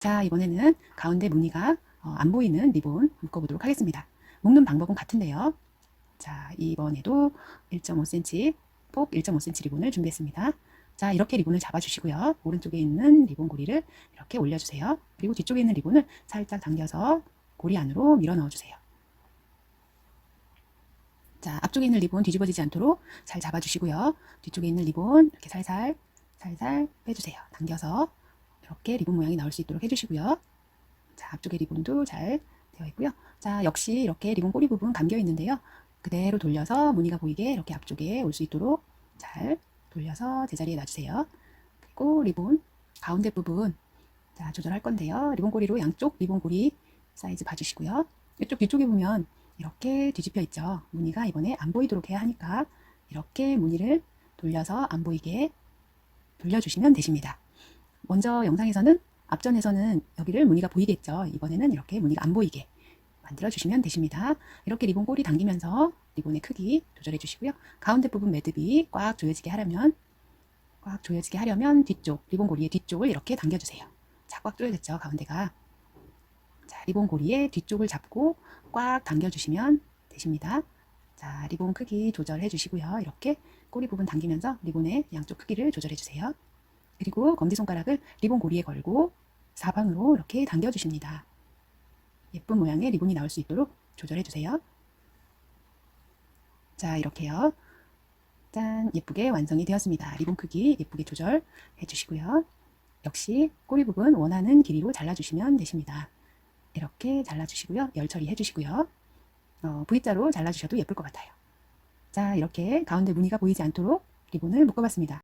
자, 이번에는 가운데 무늬가 어, 안 보이는 리본 묶어보도록 하겠습니다. 묶는 방법은 같은데요. 자, 이번에도 1.5cm, 폭 1.5cm 리본을 준비했습니다. 자, 이렇게 리본을 잡아주시고요. 오른쪽에 있는 리본 고리를 이렇게 올려주세요. 그리고 뒤쪽에 있는 리본을 살짝 당겨서 고리 안으로 밀어 넣어주세요. 자, 앞쪽에 있는 리본 뒤집어지지 않도록 잘 잡아주시고요. 뒤쪽에 있는 리본 이렇게 살살, 살살 빼주세요. 당겨서 이렇게 리본 모양이 나올 수 있도록 해주시고요. 자, 앞쪽에 리본도 잘 되어 있고요. 자, 역시 이렇게 리본 꼬리 부분 감겨 있는데요. 그대로 돌려서 무늬가 보이게 이렇게 앞쪽에 올 수 있도록 잘 돌려서 제자리에 놔주세요. 그리고 리본 가운데 부분 자, 조절할 건데요. 리본 꼬리로 양쪽 리본 꼬리 사이즈 봐주시고요. 이쪽 뒤쪽에 보면 이렇게 뒤집혀 있죠. 무늬가 이번에 안 보이도록 해야 하니까 이렇게 무늬를 돌려서 안 보이게 돌려주시면 되십니다. 먼저 영상에서는 앞전에서는 여기를 무늬가 보이겠죠. 이번에는 이렇게 무늬가 안 보이게 만들어 주시면 되십니다. 이렇게 리본 꼬리 당기면서 리본의 크기 조절해 주시고요. 가운데 부분 매듭이 꽉 조여지게 하려면 꽉 조여지게 하려면 뒤쪽 리본 고리의 뒤쪽을 이렇게 당겨 주세요. 자, 꽉 조여졌죠. 가운데가. 자, 리본 고리의 뒤쪽을 잡고 꽉 당겨 주시면 되십니다. 자, 리본 크기 조절해 주시고요. 이렇게 꼬리 부분 당기면서 리본의 양쪽 크기를 조절해 주세요. 그리고 검지손가락을 리본 고리에 걸고 사방으로 이렇게 당겨 주십니다. 예쁜 모양의 리본이 나올 수 있도록 조절해 주세요. 자, 이렇게요. 짠, 예쁘게 완성이 되었습니다. 리본 크기 예쁘게 조절해 주시고요. 역시 꼬리 부분 원하는 길이로 잘라주시면 되십니다. 이렇게 잘라주시고요. 열 처리해 주시고요. 어, V자로 잘라주셔도 예쁠 것 같아요. 자, 이렇게 가운데 무늬가 보이지 않도록 리본을 묶어봤습니다.